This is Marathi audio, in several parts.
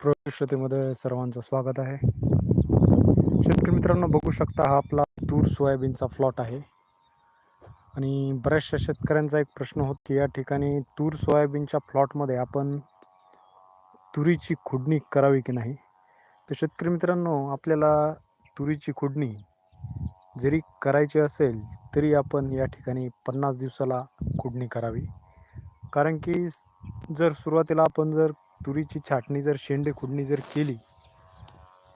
प्रशतेमध्ये सर्वांचं स्वागत आहे. शेतकरी मित्रांनो बघू शकता हा आपला तूर सोयाबीनचा प्लॉट आहे. आणि बऱ्याचशा शेतकऱ्यांचा एक प्रश्न होत की या ठिकाणी तूर सोयाबीनच्या प्लॉटमध्ये आपण तुरीची खुडणी करावी की नाही? तर शेतकरी मित्रांनो आपल्याला तुरीची खुडणी जरी करायची असेल तरी आपण या ठिकाणी पन्नास दिवसाला खुडणी करावी. कारण की जर सुरुवातीला आपण जर तुरीची छाटणी जर शेंडे खुडणी जर केली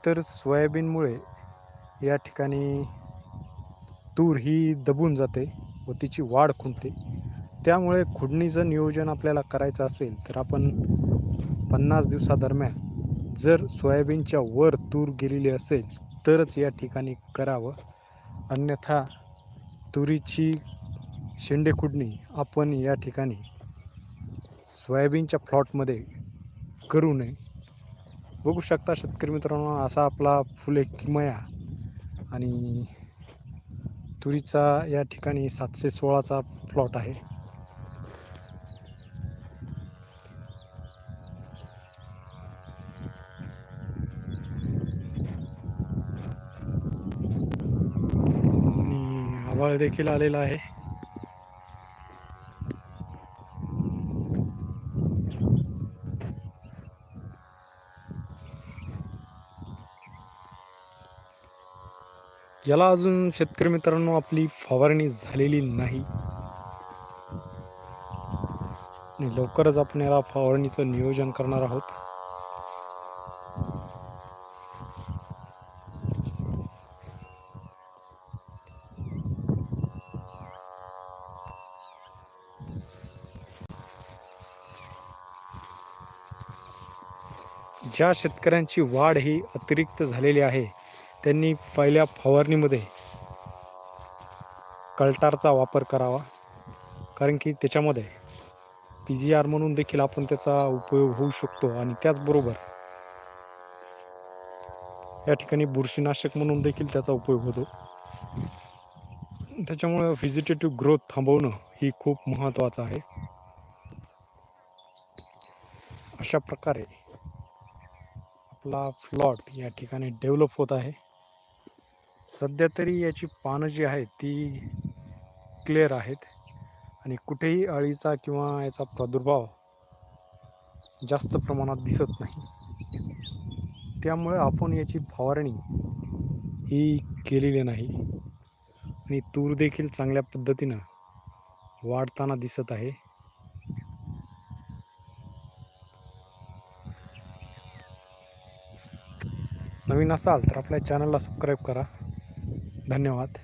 तर सोयाबीनमुळे या ठिकाणी तूर ही दबून जाते व तिची वाढ खुंटते. त्यामुळे खुडणीचं नियोजन आपल्याला करायचं असेल तर आपण पन्नास दिवसादरम्यान जर सोयाबीनच्या वर तूर गेलेली असेल तरच या ठिकाणी करावं. अन्यथा तुरीची शेंडे खुडणी आपण या ठिकाणी सोयाबीनच्या प्लॉटमध्ये करू नये. बघू शकता शेतकरी मित्रांनो असा आपला फुले किमया आणि तुरीचा या ठिकाणी सातशे सोळाचा प्लॉट आहे. आणि आभाळ देखील आलेला आहे. याला अजून शेतकरी मित्रांनो आपली फवारणी झालेली नाही. आणि लवकरच आपण याला फवारणीचं नियोजन करणार आहोत. ज्या शेतकऱ्यांची वाढ ही अतिरिक्त झालेली आहे त्यांनी पहिल्या फवारणीमध्ये कल्टारचा वापर करावा. कारण की त्याच्यामध्ये पी जी आर म्हणून देखील आपण त्याचा उपयोग होऊ शकतो आणि त्याचबरोबर या ठिकाणी बुरशीनाशक म्हणून देखील त्याचा उपयोग होतो. त्याच्यामुळं व्हिजिटेटिव्ह ग्रोथ थांबवणं ही खूप महत्त्वाचं आहे. अशा प्रकारे आपला फ्लॉट या ठिकाणी डेव्हलप होत आहे. सध्या तरी याची पानं जी आहेत ती क्लिअर आहेत. आणि कुठेही अळीचा किंवा याचा प्रादुर्भाव जास्त प्रमाणात दिसत नाही. त्यामुळे आपण याची फवारणी ही केलेली नाही. आणि तूर देखील चांगल्या पद्धतीनं वाढताना दिसत आहे. नवीन असाल तर आपल्या चॅनलला सबस्क्राईब करा. धन्यवाद.